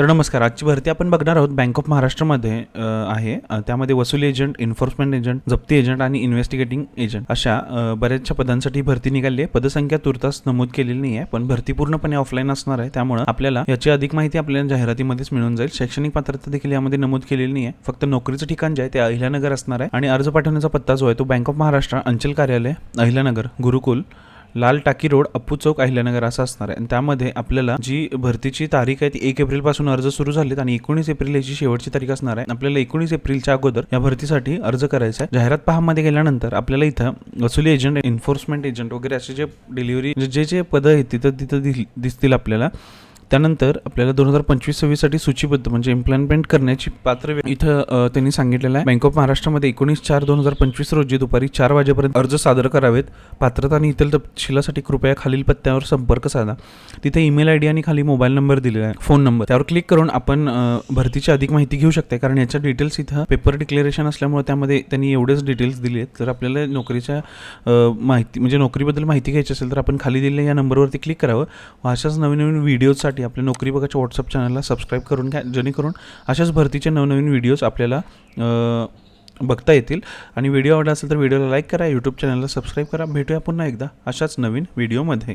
तर नमस्कार आजची भरती आपण बघणार आहोत बँक ऑफ महाराष्ट्रमध्ये आहे. त्यामध्ये वसुली एजंट एन्फोर्समेंट एजंट जप्ती एजंट आणि इन्व्हेस्टिगेटिंग एजंट अशा बऱ्याचशा पदांसाठी भरती निघाली आहे. पदसंख्या तुर्तास नमूद केलेली नाही आहे पण भरती पूर्णपणे ऑफलाईन असणार आहे. त्यामुळे आपल्याला याची अधिक माहिती आपल्याला जाहिरातीमध्येच मिळून जाईल. शैक्षणिक पात्रता देखील यामध्ये नमूद केलेली नाही आहे फक्त नोकरीचं ठिकाण जे आहे ते अहिल्यानगर असणार आहे. आणि अर्ज पाठवण्याचा पत्ता जो आहे तो बँक ऑफ महाराष्ट्र अंचल कार्यालय अहिल्यानगर गुरुकुल लाल टाकी रोड अप्पू चौक अहिल्यानगर असं असणार आहे. आणि त्यामध्ये आपल्याला जी भरतीची तारीख आहे ती एक एप्रिलपासून अर्ज सुरू झालेत आणि एकोणीस एप्रिल याची शेवटची तारीख असणार आहे. आपल्याला एकोणीस एप्रिलच्या अगोदर या भरतीसाठी अर्ज करायचा आहे. जाहिरात पहामध्ये गेल्यानंतर आपल्याला इथं वसुली एजंट एन्फोर्समेंट एजंट वगैरे असे जे डिलिव्हरी जे जे पदं आहेत तिथं तिथं दिसतील आपल्याला. त्यानंतर आपल्याला दोन हजार पंचवीस सव्वीससाठी सूचीबद्ध म्हणजे इम्प्लॉयमेंट करण्याची पात्र इथं त्यांनी सांगितलेलं आहे. बँक ऑफ महाराष्ट्रामध्ये एकोणीस चार दोन हजार पंचवीस रोजी दुपारी चार वाजेपर्यंत अर्ज सादर करावेत. पात्रता आणि इतर तपशिलासाठी कृपया खालील पत्त्यावर संपर्क साधा. तिथे ईमेल आय डी आणि खाली मोबाईल नंबर दिलेला आहे. फोन नंबर त्यावर क्लिक करून आपण भरतीची अधिक माहिती घेऊ शकते कारण याच्या डिटेल्स इथं पेपर डिक्लेरेशन असल्यामुळे त्यामध्ये त्यांनी एवढेच डिटेल्स दिले आहेत जर आपल्याला नोकरीच्या माहिती म्हणजे नोकरीबद्दल माहिती घ्यायची असेल तर आपण खाली दिलेल्या या नंबरवरती क्लिक करावं. व अशाच नवीन नवीन व्हिडिओसाठी आपल्या नोकरी बघाच्या व्हॉट्सअप चॅनलला सबस्क्राईब करून घ्या. जेणेकरून अशाच भरतीचे नवनवीन व्हिडिओज आपल्याला बघता येतील. आणि व्हिडिओ आवडला असेल तर व्हिडिओला लाईक करा यूट्यूब चॅनलला सबस्क्राईब करा. भेटूया पुन्हा एकदा अशाच नवीन व्हिडिओमध्ये